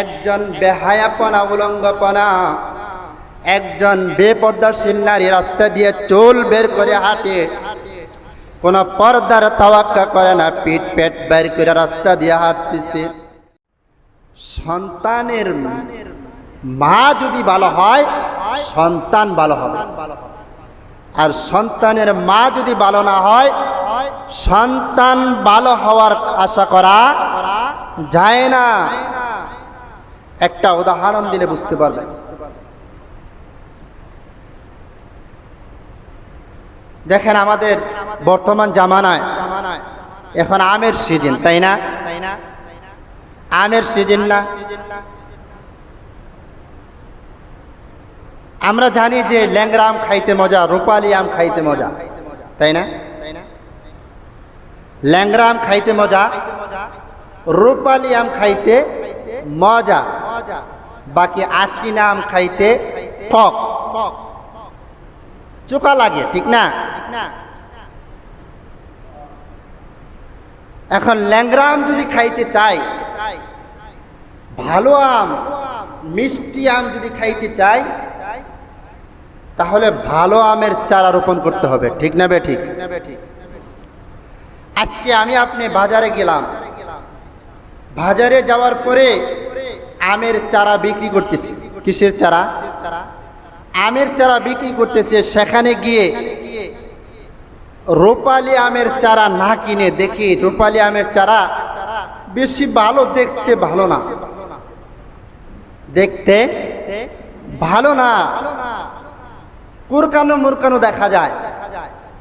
একজন বেহায়াপনা, উলঙ্গপনা, একজন বেপর্দাশীল নারী রাস্তা দিয়ে চুল বের করে হাঁটে। কোন পর্দার তাওয়াক্কা করে না, পিঠ পেট বের করে রাস্তা দিয়ে হাঁটতেছে। সন্তানের মা যদি ভালো হয়, সন্তান ভালো হবে। আর সন্তানের মা যদি ভালো না হয়, সন্তান ভালো হওয়ার আশা করা যায় না। একটা উদাহরণ দিলে বুঝতে পারবেন দেখেন আমাদের বর্তমান জামানায় এখন আমের সিজন, তাই না? আমের সিজন না? আমরা জানি যে ল্যাংরা আম খাইতে মজা, রূপালি আম খাইতে মজা, তাই না? ল্যাংরা আম খাইতে মজা, রূপালি আম খাইতে মজা। বাকি আশিনা আম খাইতে টক চোখা লাগে, ঠিক না? এখন ল্যাংরা আম যদি খাইতে চাই, ভালো আম, মিষ্টি আম যদি খাইতে চাই, তাহলে ভালো আমের চারা রোপণ করতে হবে, ঠিক না বে ঠিক? আজকে আমি আপনি বাজারে গেলাম। বাজারে যাওয়ার পরে আমের চারা বিক্রি করতেছি। কিসের চারা? আমের চারা বিক্রি করতেছে, সেখানে গিয়ে রোপালি আমের চারা না কিনে দেখি রূপালি আমের চারা বেশি ভালো দেখতে ভালো না। দেখতে ভালো না। কুরকানো মুরকানো দেখা যায়।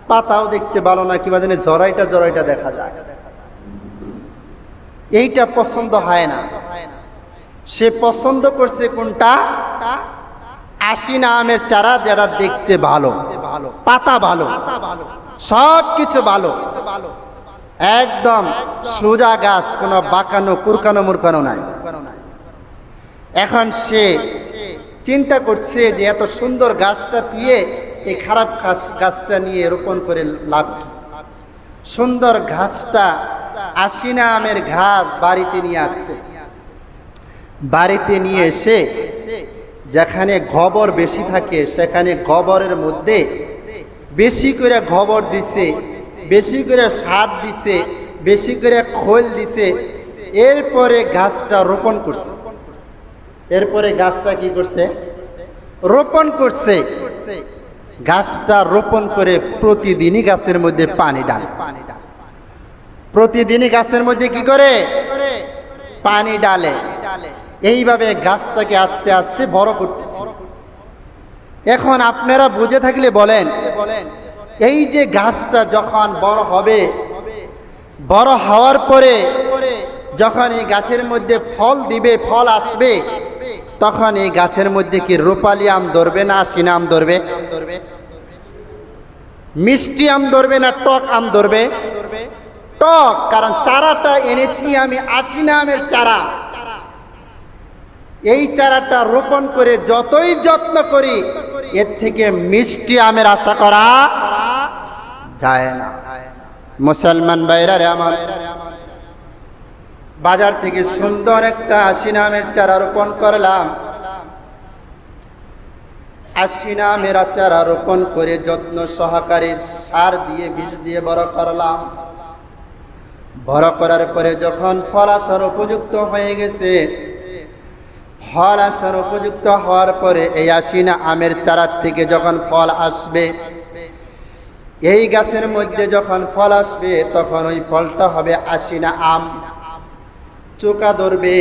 পাতাও দেখতে ভালো না কিংবা জানি জরাইটা জরাইটা দেখা যায়। এইটা পছন্দ হয় না। সে পছন্দ করছে কোনটা? আশিনা আমের চারা যারা দেখতে ভালো ভালো পাতা ভালো ভালো সব কিছু ভালো। ভালো একদম সোজা গাছ, কোনো বাঁকানো, কুরকানো, মুরকানো নাই। এখন সে চিন্তা করছে যে এত সুন্দর গাছটা তুইয়ে এই খারাপ গাছ গাছটা নিয়ে রোপণ করে লাভ কি? সুন্দর ঘাসটা আশিনা আমের ঘাস বাড়িতে নিয়ে আসছে। বাড়িতে নিয়ে এসে যেখানে গোবর বেশি থাকে, সেখানে গোবরের মধ্যে বেশি করে গোবর দিছে, বেশি করে সার দিছে, বেশি করে খোল দিছে। এরপরে গাছটা রোপণ করছে। এরপরে গাছটা কি করছে? রোপণ করছে। গাছটা রোপণ করে প্রতিদিনই গাছের মধ্যে পানি ডালে। প্রতিদিনই গাছের মধ্যে কি করে? পানি ডালে। এইভাবে গাছটাকে আস্তে আস্তে বড় করতেছে। এখন আপনারা বুঝে থাকলে বলেন, এই যে গাছটা যখন বড় হবে, বড় হওয়ার পরে যখন এই গাছের মধ্যে ফল দিবে, ফল আসবে, তখন এই গাছের মধ্যে কি রূপালি আম ধরবে না সিনা আম ধরবে? মিষ্টি আম ধরবে না টক আম ধরবে? টক, কারণ চারাটা এনেছি আমি আশিনা আমের চারা। এই চারাটা রোপণ করে যতই যত্ন করি, এর থেকে মিষ্টি আমের আশা করা যায় না। মুসলমান বাইরা রে আমার, বাজার থেকে সুন্দর একটা আশিনা আমের চারা রোপণ করলাম। আশিনা আমের চারা রোপণ করে যত্ন সহকারে সার দিয়ে, বীজ দিয়ে বড় করলাম। বড় করার পরে যখন ফল আসার উপযুক্ত হয়ে গেছে ফল আসার উপযুক্ত হওয়ার পরে এই আশিনা আমের চারার থেকে যখন ফল আসবে, এই গাছের মধ্যে যখন ফল আসবে, তখন ওই ফলটা হবে আশিনা আম। চোকা ধরবে,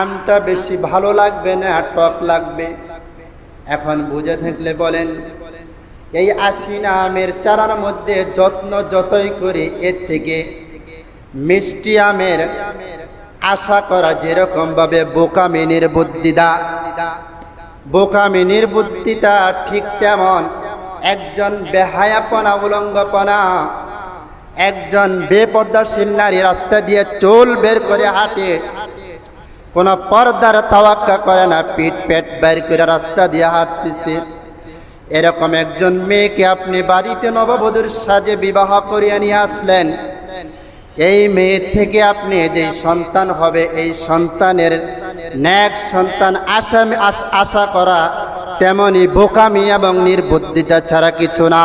আমটা বেশি ভালো লাগবে না, টক লাগবে। এখন বুঝে থাকলে বলেন, এই আশিনা আমের চারার মধ্যে যত্ন যতই করি, এর থেকে মিষ্টি আমের আমের আশা করা যেরকম ভাবে বোকামিনীর বুদ্ধিদা বোকামিনীর বুদ্ধিটা ঠিক তেমন। একজন বেহায়াপনা, উলঙ্গপনা। একজন বেপর্দাশীল নারী রাস্তা দিয়ে চুল বের করে হাঁটে। কোন পর্দার তাওয়াক্কা করে না, পিঠ পেট বের করে রাস্তা দিয়ে হাঁটতেছে। এরকম একজন মেয়েকে আপনি বাড়িতে নববধূর সাজে বিবাহ করিয়ে নিয়ে আসলেন। এই মেয়ে থেকে আপনি যে সন্তান হবে, এই সন্তানের ন্যাক সন্তান আশা আশা করা তেমনি বোকামি এবং নির্বুদ্ধিতা ছাড়া কিছু না।